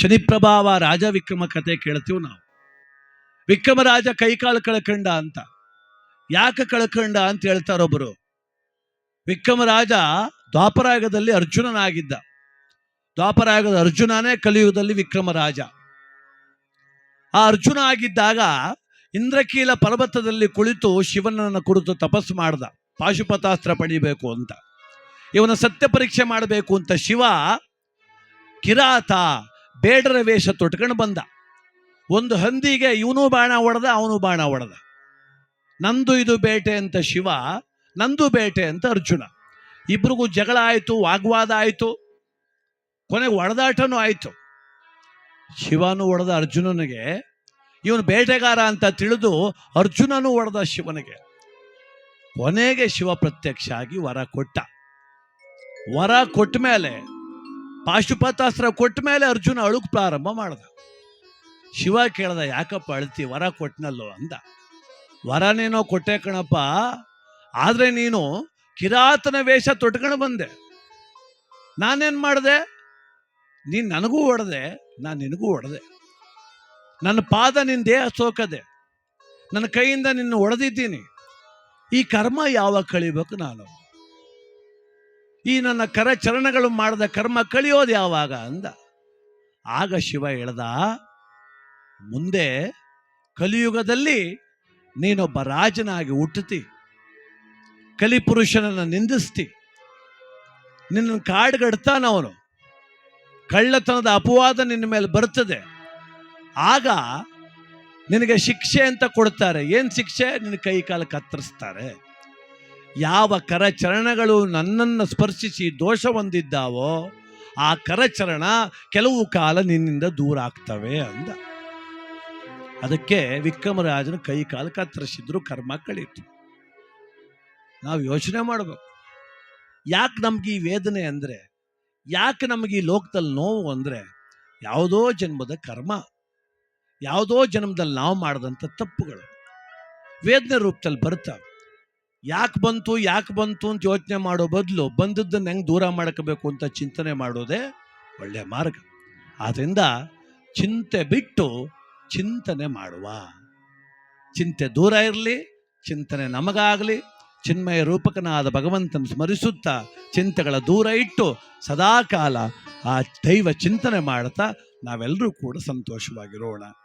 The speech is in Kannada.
ಶನಿ ಪ್ರಭಾವ ರಾಜ ವಿಕ್ರಮ ಕತೆ ಕೇಳ್ತೀವಿ ನಾವು. ವಿಕ್ರಮರಾಜ ಕೈಕಾಲು ಕಳ್ಕಂಡ ಅಂತ. ಯಾಕೆ ಕಳ್ಕಂಡ ಅಂತ ಹೇಳ್ತಾರೊಬ್ಬರು ವಿಕ್ರಮರಾಜ ದ್ವಾಪರಾಗದಲ್ಲಿ ಅರ್ಜುನನಾಗಿದ್ದ. ದ್ವಾಪರಾಗದ ಅರ್ಜುನನೇ ಕಲಿಯುಗದಲ್ಲಿ ವಿಕ್ರಮರಾಜ ಆ ಅರ್ಜುನ ಆಗಿದ್ದಾಗ ಇಂದ್ರಕೀಲ ಪರ್ವತದಲ್ಲಿ ಕುಳಿತು ಶಿವನನ್ನು ಕುರಿತು ತಪಸ್ಸು ಮಾಡ್ದ. ಪಾಶುಪತಾಸ್ತ್ರ ಪಡಿಬೇಕು ಅಂತ. ಇವನ ಸತ್ಯ ಪರೀಕ್ಷೆ ಮಾಡಬೇಕು ಅಂತ ಶಿವ ಕಿರಾತ ಬೇಡರ ವೇಷ ತೊಟ್ಕೊಂಡು ಬಂದ. ಒಂದು ಹಂದಿಗೆ ಇವನು ಬಾಣ ಹೊಡೆದ ಅವನು ಬಾಣ ಹೊಡೆದ ನಂದು ಇದು ಬೇಟೆ ಅಂತ ಶಿವ, ನಂದು ಬೇಟೆ ಅಂತ ಅರ್ಜುನ. ಇಬ್ರಿಗೂ ಜಗಳ ಆಯಿತು, ವಾಗ್ವಾದ ಆಯಿತು, ಕೊನೆಗೆ ಒಡೆದಾಟನೂ ಆಯಿತು. ಶಿವನು ಹೊಡೆದ ಅರ್ಜುನನಿಗೆ, ಇವನು ಬೇಟೆಗಾರ ಅಂತ ತಿಳಿದು ಅರ್ಜುನನು ಹೊಡೆದ ಶಿವನಿಗೆ. ಕೊನೆಗೆ ಶಿವ ಪ್ರತ್ಯಕ್ಷ ಆಗಿ ವರ ಕೊಟ್ಟ. ವರ ಕೊಟ್ಟ ಮೇಲೆ ಪಾಶುಪತಾಸ್ತ್ರ ಕೊಟ್ಟ ಮೇಲೆ ಅರ್ಜುನ ಅಳುಕ್ ಪ್ರಾರಂಭ ಮಾಡ್ದ. ಶಿವ ಕೇಳ್ದ, ಯಾಕಪ್ಪ ಅಳ್ತಿ, ವರ ಕೊಟ್ಟನಲ್ಲೋ ಅಂದ. ವರನೇನೋ ಕೊಟ್ಟೆ ಕಣಪ್ಪ, ಆದರೆ ನೀನು ಕಿರಾತನ ವೇಷ ತೊಟ್ಕೊಂಡು ಬಂದೆ. ನಾನೇನು ಮಾಡಿದೆ? ನೀನು ನನಗೂ ಹೊಡೆದೆ, ನಾನು ನಿನಗೂ ಹೊಡೆದೆ. ನನ್ನ ಪಾದ ನಿನ್ನ ದೇಹ ಸೋಕದೆ. ನನ್ನ ಕೈಯಿಂದ ನಿನ್ನ ಹೊಡೆದಿದ್ದೀನಿ ಈ ಕರ್ಮ ಯಾವಾಗ ಕಳಿಬೇಕು ನಾನು? ಈ ನನ್ನ ಕರಚರಣಗಳು ಮಾಡಿದ ಕರ್ಮ ಕಳಿಯೋದು ಯಾವಾಗ ಅಂದ. ಆಗ ಶಿವ ಹೇಳ್ದ, ಮುಂದೆ ಕಲಿಯುಗದಲ್ಲಿ ನೀನೊಬ್ಬ ರಾಜನಾಗಿ ಹುಟ್ಟುತ್ತಿ, ಕಲಿಪುರುಷನನ್ನು ನಿಂದಿಸ್ತಿ. ನಿನ್ನ ಕಾಡ್ಗಡ್ತಾನವನು ಕಳ್ಳತನದ ಅಪವಾದ ನಿನ್ನ ಮೇಲೆ ಬರ್ತದೆ. ಆಗ ನಿನಗೆ ಶಿಕ್ಷೆ ಅಂತ ಕೊಡ್ತಾರೆ. ಏನು ಶಿಕ್ಷೆ? ನಿನ್ನ ಕೈ ಕಾಲು ಕತ್ತರಿಸ್ತಾರೆ. ಯಾವ ಕರಚರಣಗಳು ನನ್ನನ್ನು ಸ್ಪರ್ಶಿಸಿ ದೋಷ ಹೊಂದಿದ್ದಾವೋ, ಆ ಕರಚರಣ ಕೆಲವು ಕಾಲ ನಿನ್ನಿಂದ ದೂರ ಆಗ್ತವೆ ಅಂದ. ಅದಕ್ಕೆ ವಿಕ್ರಮರಾಜನ ಕೈ ಕಾಲು ಕತ್ತರಿಸಿದ್ರು, ಕರ್ಮ ಕಳೀತು. ನಾವು ಯೋಚನೆ ಮಾಡಬೇಕು. ಯಾಕೆ ನಮ್ಗೆ ಈ ವೇದನೆ ಅಂದರೆ, ಯಾಕೆ ನಮಗೆ ಈ ಲೋಕದಲ್ಲಿ ನೋವು ಅಂದರೆ, ಯಾವುದೋ ಜನ್ಮದ ಕರ್ಮ, ಯಾವುದೋ ಜನ್ಮದಲ್ಲಿ ನಾವು ಮಾಡಿದಂಥ ತಪ್ಪುಗಳು. ವೇದನೆ ರೂಪದಲ್ಲಿ ಬರ್ತವೆ ಯಾಕೆ ಬಂತು ಯಾಕೆ ಬಂತು ಅಂತ ಯೋಚನೆ ಮಾಡೋ ಬದಲು ಬಂದದ್ದನ್ನು ಹೆಂಗೆ ದೂರ ಮಾಡ್ಕೋಬೇಕು ಅಂತ ಚಿಂತನೆ ಮಾಡೋದೇ ಒಳ್ಳೆಯ ಮಾರ್ಗ. ಆದ್ದರಿಂದ ಚಿಂತೆ ಬಿಟ್ಟು ಚಿಂತನೆ ಮಾಡುವ. ಚಿಂತೆ ದೂರ ಇರಲಿ, ಚಿಂತನೆ ನಮಗಾಗಲಿ, ಚಿನ್ಮಯ ರೂಪಕನಾದ ಭಗವಂತನ ಸ್ಮರಿಸುತ್ತಾ ಚಿಂತೆಗಳ ದೂರ ಇಟ್ಟು ಸದಾಕಾಲ ಆ ದೈವ ಚಿಂತನೆ ಮಾಡ್ತಾ ನಾವೆಲ್ಲರೂ ಕೂಡ ಸಂತೋಷವಾಗಿರೋಣ.